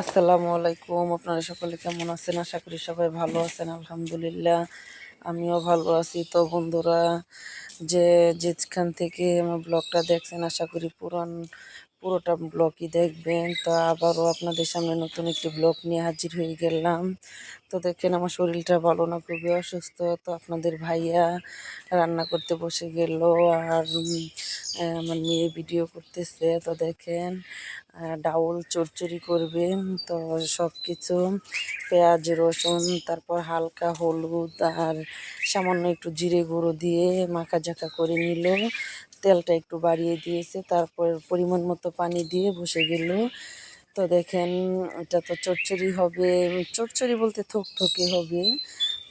আসসালামু আলাইকুম। আপনারা সকলে কেমন আছেন? আশা করি সবাই ভালো আছেন, আলহামদুলিল্লাহ। আমিও ভালো আছি। তো বন্ধুরা, যে যেখান থেকে আমার ব্লগটা দেখছেন, আশা করি পুরান পুরোটা ব্লগই দেখবেন। তো আবারও আপনাদের সামনে নতুন একটি ব্লগ নিয়ে হাজির হয়ে গেলাম। তো দেখেন, আমার শরীরটা ভালো না, খুবই অসুস্থ। তো আপনাদের ভাইয়া রান্না করতে বসে গেল আর আমার মেয়ে ভিডিও করতেছে। তো দেখেন ডাউল চচ্চড়ি করবে। তো সব কিছু পেঁয়াজ, রসুন, তারপর হালকা হলুদ আর সামান্য একটু জিরে গুঁড়ো দিয়ে মাখা ঝাঁকা করে নিল। তেলটা একটু বাড়িয়ে দিয়েছে, তারপর পরিমাণ মতো পানি দিয়ে বসে গেল। তো দেখেন, এটা তো চচ্চড়ি হবে, চচ্চড়ি বলতে থকথকে হবে।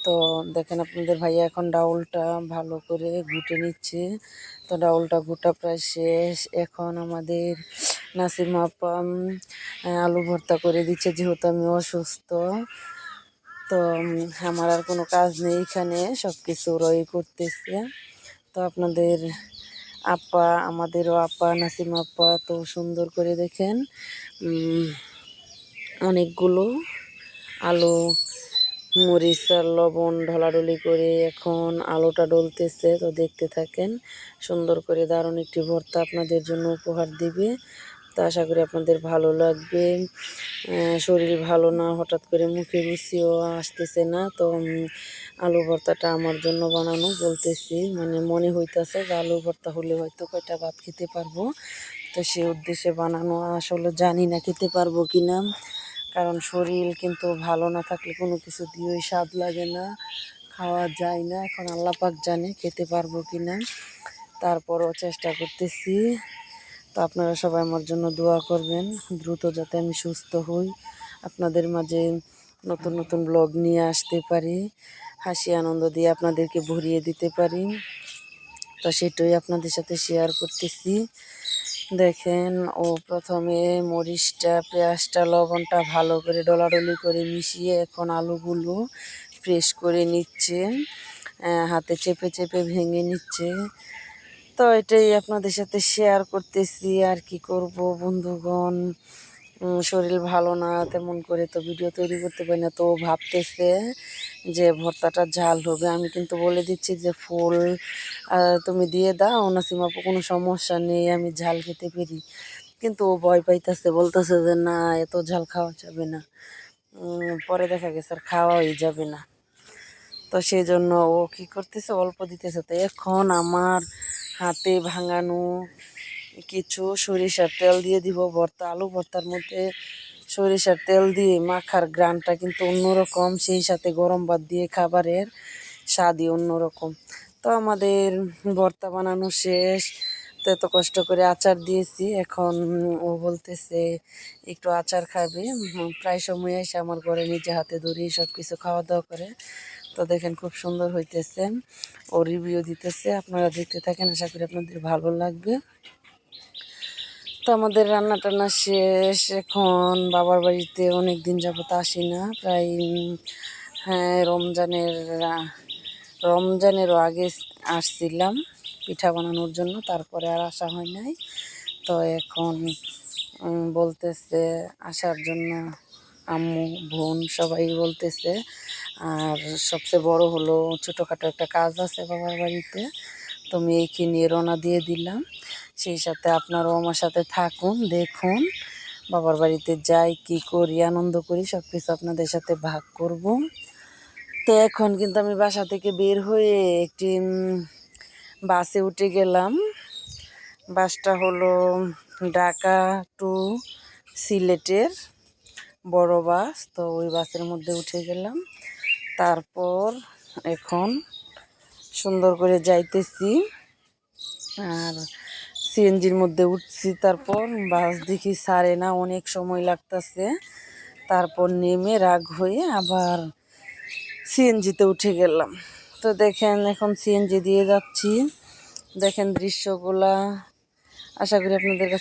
তো দেখেন আপনাদের ভাইয়া এখন ডাউলটা ভালো করে ঘুটে নিচ্ছে। তো ডাউলটা ঘুটা প্রায় শেষ। এখন আমাদের নাসিমা আপা আলু ভর্তা করে দিচ্ছে, যেহেতু আমি অসুস্থ। তো আমার আর কোনো কাজ নেই এখানে সব কিছু ওরাই করতেছে। তো আপনাদের আপা, আমাদেরও আপা, নাসিম আপা, তো সুন্দর করে দেখেন অনেকগুলো আলু, মরিচ আর লবণ ঢলাঢলি করে এখন আলোটা ডলতেছে, তো দেখতে থাকেন, সুন্দর করে দারুণ একটি ভর্তা আপনাদের জন্য উপহার দিবে। তো আশা করি আপনাদের ভালো লাগবে। শরীর ভালো না, হঠাৎ করে মুখে রুচিও আসতেছে না। তো আলু ভর্তাটা আমার জন্য বানানো বলতেছি। মানে মনে হইতেছে যে আলু ভর্তা হলে হয়তো কয়টা ভাত খেতে পারব। তো সে উদ্দেশ্যে বানানো আসলে জানি না খেতে পারব কি না কারণ শরীর কিন্তু ভালো না থাকলে কোনো কিছু দিয়েই স্বাদ লাগে না, খাওয়া যায় না। এখন আল্লাহ পাক জানে খেতে পারব কি না তারপরও চেষ্টা করতেছি। তো আপনারা সবাই আমার জন্য দোয়া করবেন। দ্রুত যাতে আমি সুস্থ হই। আপনাদের মাঝে নতুন নতুন ব্লগ নিয়ে আসতে পারি। হাসি আনন্দ দিয়ে আপনাদেরকে ভরিয়ে দিতে পারি। তো সেটাই আপনাদের সাথে শেয়ার করতেছি। দেখেন, ও প্রথমে মরিচটা, পেঁয়াজটা, লবণটা ভালো করে ডলাডলি করে মিশিয়ে এখন আলুগুলো ফ্রেশ করে নিচ্ছে। হাতে চেপে চেপে ভেঙে নিচ্ছে। তো এটাই আপনাদের সাথে শেয়ার করতেছি আর কি করব, বন্ধুগণ। শরীর ভালো না, তেমন করে তো ভিডিও তৈরি করতে পারি না, তো ভাবতেছে যে ভর্তাটা ঝাল হবে। আমি কিন্তু বলে দিচ্ছি যে ফুল তুমি দিয়ে দাও নাসিমাপু কোনো সমস্যা নেই, আমি ঝাল খেতে পারি। কিন্তু ও ভয় পাইতেছে, বলতেছে যে না, এত ঝাল খাওয়া যাবে না। পরে দেখা গেছে আর খাওয়াই যাবে না। তো সেই জন্য ও কি করতেছে, অল্প দিতেছে। তো এখন আমার হাতে ভাঙানো, কিছু সরিষার তেল দিয়ে দিব, ভর্তা, আলু ভর্তার মধ্যে সরিষার তেল দিয়ে মাখার গ্রানটা কিন্তু অন্যরকম, সেই সাথে গরম ভাত দিয়ে খাবারের স্বাদই অন্যরকম। তো আমাদের ভর্তা বানানো শেষ, তো এত কষ্ট করে আচার দিয়েছি, এখন ও বলতেছে, একটু আচার খাবে। প্রায় সময় এসে আমার ঘরে নিজে হাতে ধরে সব কিছু খাওয়া দাওয়া করে। তো দেখেন খুব সুন্দর হইতেছে ও রিভিউ দিতেছে, আপনারা দেখতে থাকেন, আশা করি আপনাদের ভালো লাগবে। তো আমাদের রান্না টান্না শেষ, এখন বাবার বাড়িতে অনেক দিন যাবত আসি না, প্রায় হ্যাঁ রমজানের, রমজানেরও আগে আসছিলাম পিঠা বানানোর জন্য, তারপরে আর আসা হয় নাই। তো এখন বলতেছে, আসার জন্য আম্মু, বোন সবাই বলতেছে আর সবচেয়ে বড় হলো ছোটোখাটো একটা কাজ আছে বাবার বাড়িতে। তো মেয়েকে নিয়ে রওনা দিয়ে দিলাম। সেই সাথে আপনারাও আমার সাথে থাকুন, দেখুন, বাবার বাড়িতে যাই, কি করি, আনন্দ করি সব কিছু আপনাদের সাথে ভাগ করব। তো এখন কিন্তু আমি বাসা থেকে বের হয়ে একটি বাসে উঠে গেলাম। বাসটা হলো ঢাকা টু সিলেটের বড় বাস। তো ওই বাসের মধ্যে উঠে গেলাম। তারপর এখন সুন্দর করে যাইতেছি। আর সিএনজির মধ্যে উঠছি, তারপর বাস দেখি সারে না, অনেক সময় লাগতেছে। তারপর নেমে রাগ হয়ে আবার সিএনজিতে উঠে গেলাম। তো দেখেন এখন সিএনজি দিয়ে যাচ্ছি। দেখেন দৃশ্যগুলা। আশা করি আপনাদের